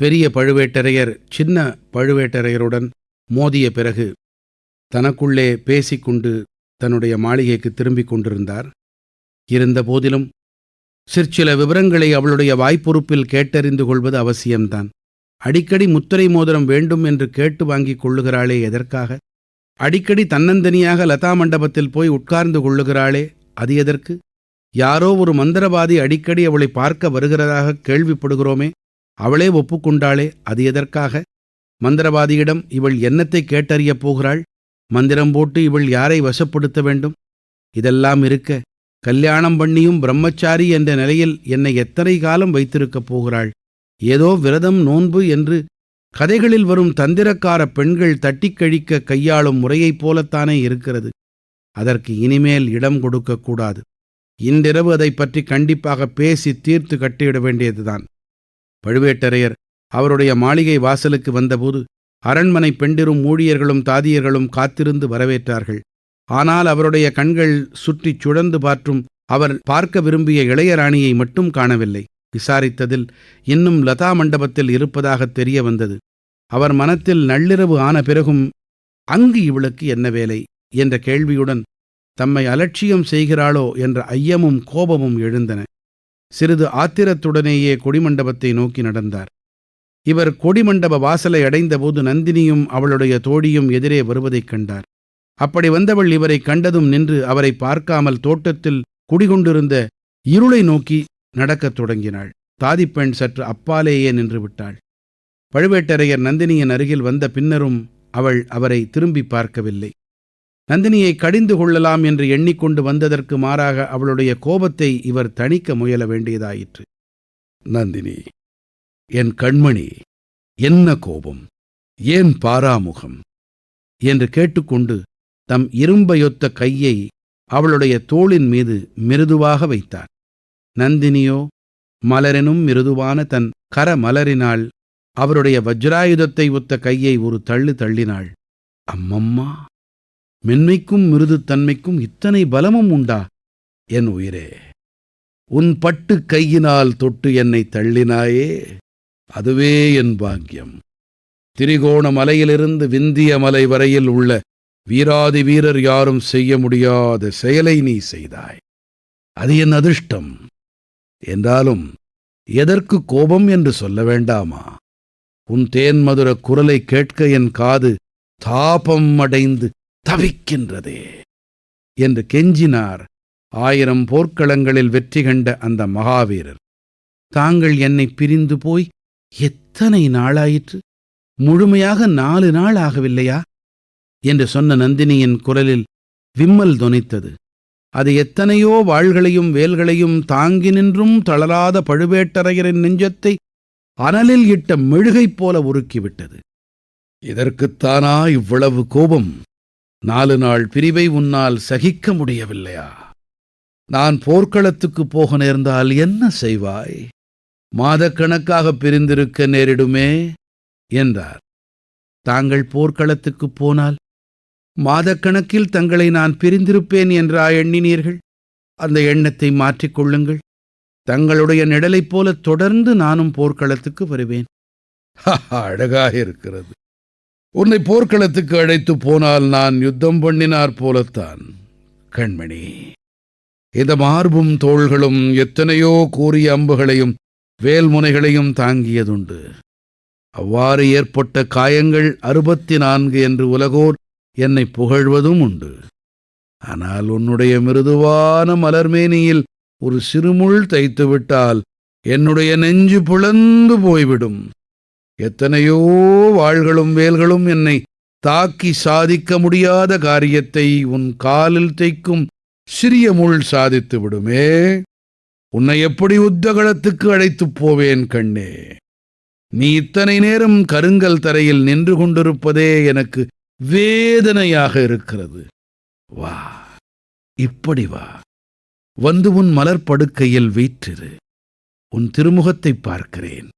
பெரிய பழுவேட்டரையர் சின்ன பழுவேட்டரையருடன் மோதிய பிறகு தனக்குள்ளே பேசிக்கொண்டு தன்னுடைய மாளிகைக்கு திரும்பிக் கொண்டிருந்தார். இருந்தபோதிலும் சிற்சில விவரங்களை அவளுடைய வாய்ப்பொறுப்பில் கேட்டறிந்து கொள்வது அவசியம்தான். அடிக்கடி முத்திரை மோதிரம் வேண்டும் என்று கேட்டு வாங்கிக் கொள்ளுகிறாளே எதற்காக? அடிக்கடி தன்னந்தனியாக லதா மண்டபத்தில் போய் உட்கார்ந்து கொள்ளுகிறாளே அது எதற்கு? யாரோ ஒரு மந்திரவாதி அடிக்கடி அவளை பார்க்க வருகிறதாக கேள்விப்படுகிறோமே அவளே ஒப்புக்கொண்டாளே அது எதற்காக? மந்திரவாதியிடம் இவள் என்னத்தை கேட்டறியப் போகிறாள்? மந்திரம் போட்டு இவள் யாரை வசப்படுத்த வேண்டும்? இதெல்லாம் இருக்க கல்யாணம் பண்ணியும் பிரம்மச்சாரி என்ற நிலையில் என்னை எத்தனை காலம் வைத்திருக்கப் போகிறாள்? ஏதோ விரதம் நோன்பு என்று கதைகளில் வரும் தந்திரக்கார பெண்கள் தட்டிக் கழிக்க கையாளும் முறையைப் போலத்தானே இருக்கிறது. அதற்கு இனிமேல் இடம் கொடுக்கக்கூடாது இன்றிரவு அதைப் பற்றி கண்டிப்பாக பேசி தீர்த்து கட்டிவிட வேண்டியதுதான். பழுவேட்டரையர் அவருடைய மாளிகை வாசலுக்கு வந்தபோது அரண்மனை பெண்டிரும் ஊழியர்களும் தாதியர்களும் காத்திருந்து வரவேற்றார்கள். ஆனால் அவருடைய கண்கள் சுற்றிச் சுழந்து பார்த்தும் அவர் பார்க்க விரும்பிய இளையராணியை மட்டும் காணவில்லை. விசாரித்ததில் இன்னும் லதா மண்டபத்தில் இருப்பதாக தெரிய வந்தது. அவர் மனத்தில் நள்ளிரவு ஆன பிறகும் அங்கு இவளுக்கு என்ன வேலை? என்ற கேள்வியுடன் தம்மை அலட்சியம் செய்கிறாளோ? என்ற ஐயமும் கோபமும் எழுந்தன. சிறிது ஆத்திரத்துடனேயே கொடிமண்டபத்தை நோக்கி நடந்தார். இவர் கொடிமண்டப வாசலை அடைந்தபோது நந்தினியும் அவளுடைய தோழியும் எதிரே வருவதைக் கண்டார். அப்படி வந்தவள் இவரை கண்டதும் நின்று அவரை பார்க்காமல் தோட்டத்தில் குடிகொண்டிருந்த இருளை நோக்கி நடக்கத் தொடங்கினாள். தாதிப்பெண் சற்று அப்பாலேயே நின்று விட்டாள். பழுவேட்டரையர் நந்தினியின் அருகில் வந்த பின்னரும் அவள் அவரை திரும்பி பார்க்கவில்லை. நந்தினியை கடிந்து கொள்ளலாம் என்று எண்ணிக்கொண்டு வந்ததற்கு மாறாக அவளுடைய கோபத்தை இவர் தணிக்க முயல வேண்டியதாயிற்று. நந்தினி என் கண்மணி என்ன கோபம்? ஏன் பாராமுகம்? என்று கேட்டுக்கொண்டு தம் இரும்பையொத்த கையை அவளுடைய தோளின் மீது மிருதுவாக வைத்தார். நந்தினியோ மலரெனும் மிருதுவான தன் கர மலரினால் அவருடைய வஜ்ராயுதத்தை ஒத்த கையை ஒரு தள்ளு தள்ளினாள். அம்மம்மா! மென்மைக்கும் மிருதுத்தன்மைக்கும் இத்தனை பலமும் உண்டா? என் உயிரே உன் பட்டு கையினால் தொட்டு என்னை தள்ளினாயே அதுவே என் பாக்கியம். திரிகோண மலையிலிருந்து விந்திய மலை வரையில் உள்ள வீராதி வீரர் யாரும் செய்ய முடியாத செயலை நீ செய்தாய். அது என் அதிர்ஷ்டம். என்றாலும் எதற்கு கோபம் என்று சொல்ல வேண்டாமா? உன் தேன்மதுர குரலை கேட்க என் காது தாபம் அடைந்து தவிக்கின்றதே என்று கெஞ்சினார். ஆயிரம் போர்க்களங்களில் வெற்றி கண்ட அந்த மகாவீரர். தாங்கள் என்னை பிரிந்து போய் எத்தனை நாளாயிற்று? முழுமையாக நாலு நாள் ஆகவில்லையா? என்று சொன்ன நந்தினியின் குரலில் விம்மல் தொனித்தது. அது எத்தனையோ வாள்களையும் வேல்களையும் தாங்கி நின்றும் தளராத பழுவேட்டரையரின் நெஞ்சத்தை அனலில் இட்ட மெழுகைப் போல உருக்கிவிட்டது. இதற்குத்தானா இவ்வளவு கோபம்? நாலு நாள் பிரிவை உன்னால் சகிக்க முடியவில்லையா? நான் போர்க்களத்துக்கு போக நேர்ந்தால் என்ன செய்வாய்? மாதக்கணக்காக பிரிந்திருக்க நேரிடுமே? என்றார். தாங்கள் போர்க்களத்துக்குப் போனால் மாதக்கணக்கில் தங்களை நான் பிரிந்திருப்பேன் என்றா எண்ணினீர்கள்? அந்த எண்ணத்தை மாற்றிக்கொள்ளுங்கள் தங்களுடைய நிழலைப் போல தொடர்ந்து நானும் போர்க்களத்துக்கு வருவேன். அழகாக இருக்கிறது. உன்னை போர்க்களத்துக்கு அழைத்து போனால் நான் யுத்தம் பண்ணினார் போலத்தான். கண்மணி இந்த மார்பும் தோள்களும் எத்தனையோ கூறிய அம்புகளையும் வேல்முனைகளையும் தாங்கியதுண்டு. அவ்வாறு ஏற்பட்ட காயங்கள் அறுபத்தி நான்கு என்று உலகோர் என்னை புகழ்வதும் உண்டு. ஆனால் உன்னுடைய மிருதுவான மலர்மேனியில் ஒரு சிறுமுள் தைத்துவிட்டால் என்னுடைய நெஞ்சு புலந்து போய்விடும். எத்தனையோ வாள்களும் வேல்களும் என்னை தாக்கி சாதிக்க முடியாத காரியத்தை உன் காலில் தைக்கும் சிறிய முள் சாதித்து விடுமே. உன்னை எப்படி உத்தகலத்துக்கு அழைத்துப் போவேன் கண்ணே. நீ இத்தனை நேரம் கருங்கல் தரையில் நின்று கொண்டிருப்பதே எனக்கு வேதனையாக இருக்கிறது. வா இப்படி வா. வந்து உன் மலர்ப்படுக்கையில் வீற்றிரு. உன் திருமுகத்தை பார்க்கிறேன்.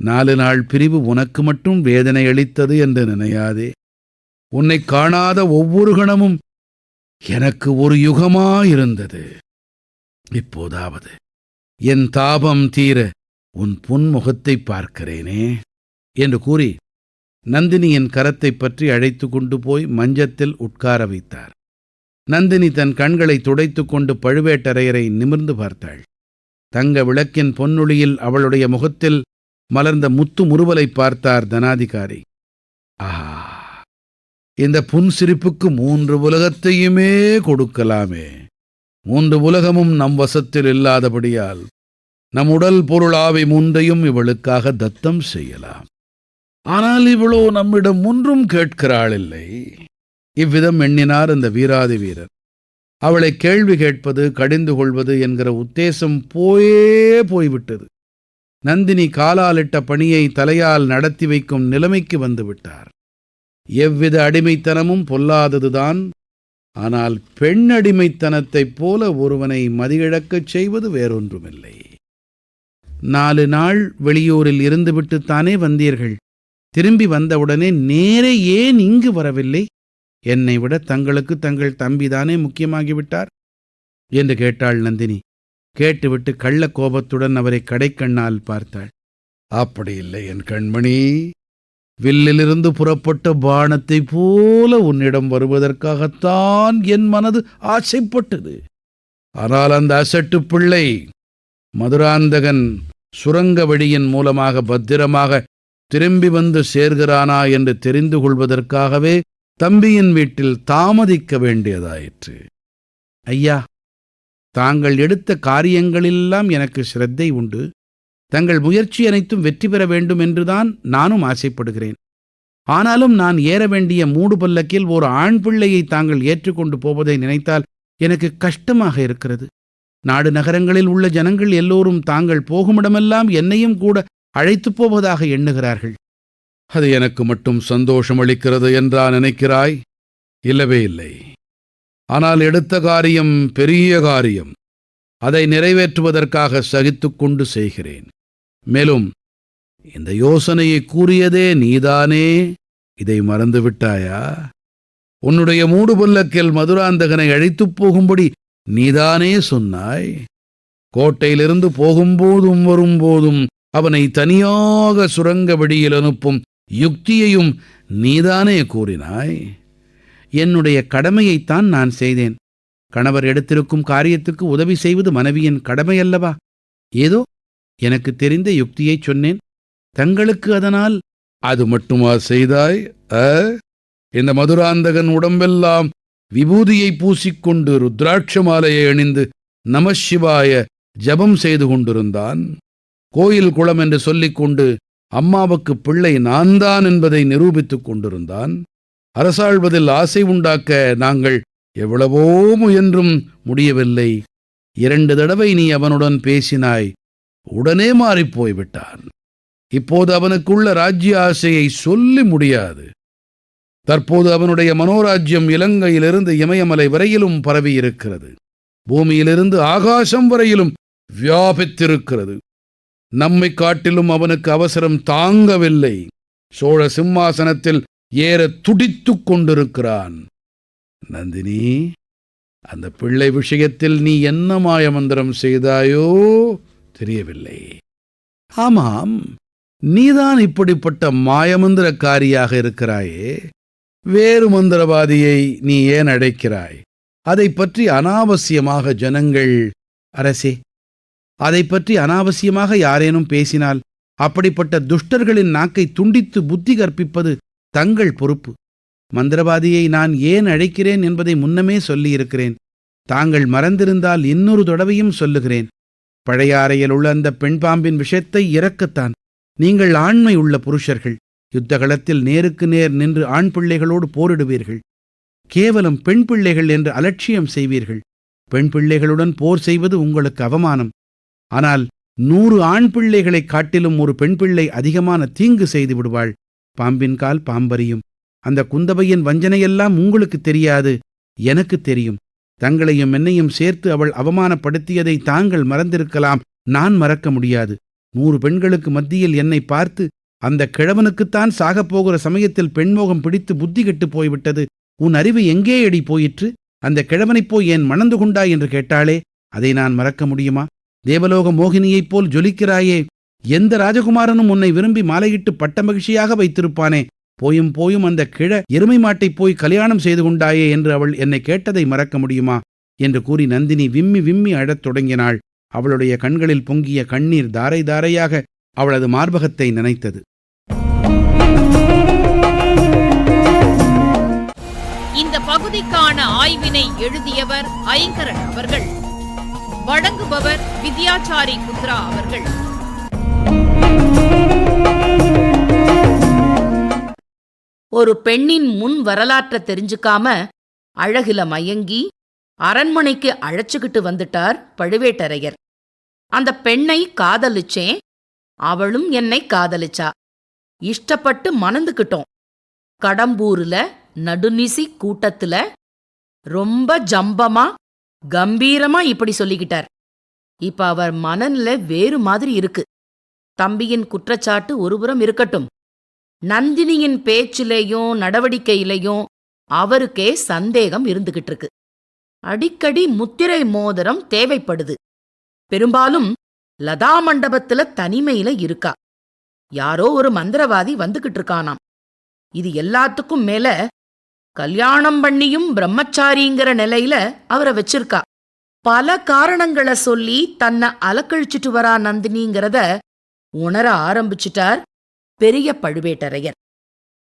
நாலு நாள் பிரிவு உனக்கு மட்டும் வேதனை அளித்தது என்று நினையாதே. உன்னை காணாத ஒவ்வொரு கணமும் எனக்கு ஒரு யுகமாயிருந்தது இப்போதாவது என் தாபம் தீர உன் புன்முகத்தை பார்க்கிறேனே என்று கூறி நந்தினியின் கரத்தைப் பற்றி அழைத்து கொண்டு போய் மஞ்சத்தில் உட்கார வைத்தார். நந்தினி தன் கண்களை துடைத்துக் கொண்டு பழுவேட்டரையரை நிமிர்ந்து பார்த்தாள். தங்க விளக்கின் பொன்னொழியில் அவளுடைய முகத்தில் மலர்ந்த முத்து முறுவலை பார்த்தார் தனாதிகாரி. ஆஹா இந்த புன்சிரிப்புக்கு மூன்று உலகத்தையுமே கொடுக்கலாமே. மூன்று உலகமும் நம் வசத்தில் இல்லாதபடியால் நம் உடல் பொருளாவை மூன்றையும் இவளுக்காக தத்தம் செய்யலாம். ஆனால் இவளோ நம்மிடம் ஒன்றும் கேட்கிறாள் இல்லை இவ்விதம் எண்ணினார் இந்த வீராதி வீரர். அவளை கேள்வி கேட்பது கடிந்து கொள்வது என்கிற உத்தேசம் போயே போய்விட்டது. நந்தினி காலாலிட்ட பணியை தலையால் நடத்தி வைக்கும் நிலைமைக்கு வந்துவிட்டார். எவ்வித அடிமைத்தனமும் பொல்லாததுதான். ஆனால் பெண் அடிமைத்தனத்தைப் போல ஒருவனை மதியிழக்கச் செய்வது வேறொன்றுமில்லை. நாலு நாள் வெளியூரில் இருந்துவிட்டுத்தானே வந்தீர்கள். திரும்பி வந்தவுடனே நேரே ஏன் இங்கு வரவில்லை? என்னை விட தங்களுக்கு தங்கள் தம்பிதானே முக்கியமாகிவிட்டார்? என்று கேட்டாள் நந்தினி. கேட்டுவிட்டு கள்ள கோபத்துடன் அவரை கடைக்கண்ணால் பார்த்தாள். அப்படி இல்லை என் கண்மணி. வில்லிலிருந்து புறப்பட்ட பானத்தைப் போல உன்னிடம் வருவதற்காகத்தான் என் மனது ஆசைப்பட்டது. ஆனால் அந்த அசட்டு பிள்ளை மதுராந்தகன் சுரங்க வழியின் மூலமாக பத்திரமாக திரும்பி வந்து சேர்கிறானா என்று தெரிந்து கொள்வதற்காகவே தம்பியின் வீட்டில் தாமதிக்க வேண்டியதாயிற்று. ஐயா தாங்கள் எடுத்த காரியங்களெல்லாம் எனக்கு சிரத்தை உண்டு. தங்கள் முயற்சி அனைத்தும் வெற்றி பெற வேண்டும் என்றுதான் நானும் ஆசைப்படுகிறேன். ஆனாலும் நான் ஏற வேண்டிய மூடு பல்லக்கில் ஒரு ஆண் பிள்ளையை தாங்கள் ஏற்றுக்கொண்டு போவதை நினைத்தால் எனக்கு கஷ்டமாக இருக்கிறது. நாடு நகரங்களில் உள்ள ஜனங்கள் எல்லோரும் தாங்கள் போகுமிடமெல்லாம் என்னையும் கூட அழைத்துப் போவதாக எண்ணுகிறார்கள். அது எனக்கு மட்டும் சந்தோஷம் அளிக்கிறது என்றா நினைக்கிறாய்? இல்லவே இல்லை. ஆனால் எடுத்த காரியம் பெரிய காரியம். அதை நிறைவேற்றுவதற்காக சகித்துக்கொண்டு செய்கிறேன். மேலும் இந்த யோசனையை கூறியதே நீதானே? இதை மறந்து விட்டாயா உன்னுடைய மூடுபல்லக்கில் மதுராந்தகனை அழைத்துப் போகும்படி நீதானே சொன்னாய்? கோட்டையிலிருந்து போகும்போதும் வரும்போதும் அவனை தனியாக சுரங்க வெடியில் அனுப்பும் யுக்தியையும் நீதானே கூறினாய்? என்னுடைய கடமையைத்தான் நான் செய்தேன். கணவர் எடுத்திருக்கும் காரியத்துக்கு உதவி செய்வது மனைவியின் கடமை அல்லவா ஏதோ எனக்கு தெரிந்த யுக்தியைச் சொன்னேன். தங்களுக்கு அதனால் அது மட்டுமா செய்தாய்? அ? இந்த மதுராந்தகன் உடம்பெல்லாம் விபூதியை பூசிக்கொண்டு ருத்ராட்ச மாலையை அணிந்து நமசிவாய ஜபம் செய்து கொண்டிருந்தான். கோயில் குளம் என்று சொல்லிக்கொண்டு அம்மாவுக்கு பிள்ளை நான்தான் என்பதை நிரூபித்துக் கொண்டிருந்தான். அரசாள்வதில் ஆசை உண்டாக்க நாங்கள் எவ்வளவோ முயன்றும் முடியவில்லை. இரண்டு தடவை நீ அவனுடன் பேசினாய் உடனே மாறிப்போய் விட்டான் இப்போது அவனுக்குள்ள ராஜ்ய ஆசையை சொல்லி முடியாது. தற்போது அவனுடைய மனோராஜ்யம் இலங்கையிலிருந்து இமயமலை வரையிலும் பரவி இருக்கிறது பூமியிலிருந்து ஆகாசம் வரையிலும் வியாபித்திருக்கிறது. நம்மை காட்டிலும் அவனுக்கு அவசரம் தாங்கவில்லை. சோழ சிம்மாசனத்தில் ஏற துடித்துக் கொண்டிருக்கிறான். நந்தினி அந்த பிள்ளை விஷயத்தில் நீ என்ன மாயமந்திரம் செய்தாயோ தெரியவில்லை. ஆமாம் நீதான் இப்படிப்பட்ட மாயமந்திரக்காரியாக இருக்கிறாயே. வேறு மந்திரவாதியை நீ ஏன் அழைக்கிறாய் அதை பற்றி அனாவசியமாக ஜனங்கள் அரசே அதை பற்றி அனாவசியமாக யாரேனும் பேசினால் அப்படிப்பட்ட துஷ்டர்களின் நாக்கை துண்டித்து புத்தி கற்பிப்பது தங்கள் பொறுப்பு. மந்திரவாதியை நான் ஏன் அழைக்கிறேன் என்பதை முன்னமே சொல்லியிருக்கிறேன். தாங்கள் மறந்திருந்தால் இன்னொரு தடவையும் சொல்லுகிறேன். பழையாறையில் உள்ள அந்த பெண் பாம்பின் விஷத்தை இறக்கத்தான். நீங்கள் ஆண்மை உள்ள புருஷர்கள். யுத்தகலத்தில் நேருக்கு நேர் நின்று ஆண் பிள்ளைகளோடு போரிடுவீர்கள். கேவலம் பெண் பிள்ளைகள் என்று அலட்சியம் செய்வீர்கள். பெண் பிள்ளைகளுடன் போர் செய்வது உங்களுக்கு அவமானம். ஆனால் நூறு ஆண் பிள்ளைகளைக் காட்டிலும் ஒரு பெண் பிள்ளை அதிகமான தீங்கு செய்து விடுவாள். பாம்பின் கால் பாம்பறியும். அந்த குந்தவையின் வஞ்சனையெல்லாம் உங்களுக்கு தெரியாது எனக்கு தெரியும். தங்களையும் என்னையும் சேர்த்து அவள் அவமானப்படுத்தியதை தாங்கள் மறந்திருக்கலாம் நான் மறக்க முடியாது. நூறு பெண்களுக்கு மத்தியில் என்னை பார்த்து அந்த கிழவனுக்குத்தான் சாகப் போகிற சமயத்தில் பெண்மோகம் பிடித்து புத்தி கெட்டுப் போய்விட்டது. உன் அறிவு எங்கே எடி போயிற்று? அந்த கிழவனைப் போய் ஏன் மணந்து கொண்டாய் என்று கேட்டாளே அதை நான் மறக்க முடியுமா? தேவலோக மோகினியைப் போல் ஜொலிக்கிறாயே எந்த ராஜகுமாரனும் உன்னை விரும்பி மாலையிட்டு பட்ட மகிழ்ச்சியாக வைத்திருப்பானே? போயும் போயும் அந்த கிழ எருமை மாட்டைப் போய் கல்யாணம் செய்து கொண்டாயே என்று அவள் என்னை கேட்டதை மறக்க முடியுமா? என்று கூறி நந்தினி விம்மி விம்மி அழத் தொடங்கினாள். அவளுடைய கண்களில் பொங்கிய கண்ணீர் தாரை தாரையாக அவளது மார்பகத்தை நினைத்தது. இந்த பகுதிக்கான ஆய்வினை எழுதியவர் ஐங்கரன் அவர்கள். வழங்குபவர் வித்யாச்சாரி குத்ரா அவர்கள். ஒரு பெண்ணின் முன் வரலாற்றை தெரிஞ்சுக்காம அழகுல மயங்கி அரண்மனைக்கு அழைச்சுக்கிட்டு வந்துட்டார் பழுவேட்டரையர். அந்த பெண்ணை காதலிச்சேன் அவளும் என்னை காதலிச்சா. இஷ்டப்பட்டு மணந்துக்கிட்டோம். கடம்பூர்ல நடுநிசி கூட்டத்துல ரொம்ப ஜம்பமா கம்பீரமா இப்படி சொல்லிக்கிட்டார். இப்ப அவர் மனநில வேறு மாதிரி இருக்கு. தம்பியின் குற்றச்சாட்டு ஒருபுறம் இருக்கட்டும். நந்தினியின் பேச்சிலேயும் நடவடிக்கையிலையும் அவருக்கே சந்தேகம் இருந்துகிட்டு இருக்கு அடிக்கடி முத்திரை மோதிரம் தேவைப்படுது. பெரும்பாலும் லதா மண்டபத்துல தனிமையில இருக்கா. யாரோ ஒரு மந்திரவாதி வந்துகிட்டு இருக்கானாம் இது எல்லாத்துக்கும் மேல கல்யாணம் பண்ணியும் பிரம்மச்சாரிங்கிற நிலையில அவரை வச்சிருக்கா. பல காரணங்களை சொல்லி தன்னை அலக்கழிச்சிட்டு வரா நந்தினிங்கிறத உணர ஆரம்பிச்சிட்டார் பெரிய பழுவேட்டரையர்.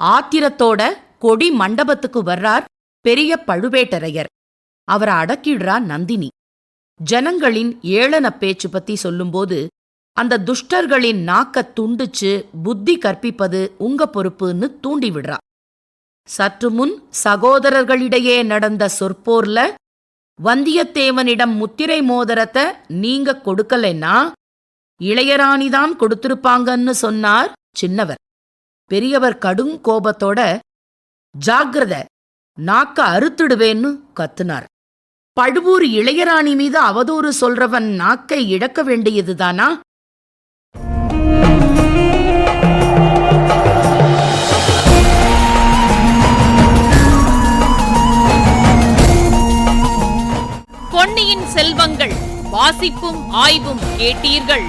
ஆத்திரத்தோட கொடி மண்டபத்துக்கு வர்றார் பெரிய பழுவேட்டரையர். அவரை அடக்கிடுறா நந்தினி. ஜனங்களின் ஏளன பேச்சு பத்தி சொல்லும்போது அந்த துஷ்டர்களின் நாக்க துண்டிச்சு புத்தி கற்பிப்பது உங்க பொறுப்புன்னு தூண்டி விடுறா சற்று முன் சகோதரர்களிடையே நடந்த சொற்போர்ல வந்தியத்தேவனிடம் முத்திரை மோதிரத்தை நீங்க கொடுக்கலைன்னா இளையராணிதான் கொடுத்திருப்பாங்கன்னு சொன்னார் சின்னவர். பெரியவர் கடும் கோபத்தோட ஜாகிரத நாக்க அறுத்துடுவேன்னு கத்துனார். பழுவூர் இளையராணி மீது அவதூறு சொல்றவன் நாக்கை இழக்க வேண்டியதுதானா? பொன்னியின் செல்வங்கள் வாசிப்பும் ஆய்வும் கேட்டீர்கள்.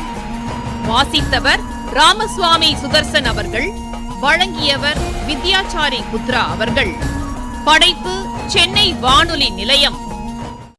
வாசித்தவர் ராமசுவாமி சுதர்சன் அவர்கள் வழங்கியவர் வித்யாச்சாரி புத்ரா அவர்கள். படைப்பு சென்னை வானொலி நிலையம்.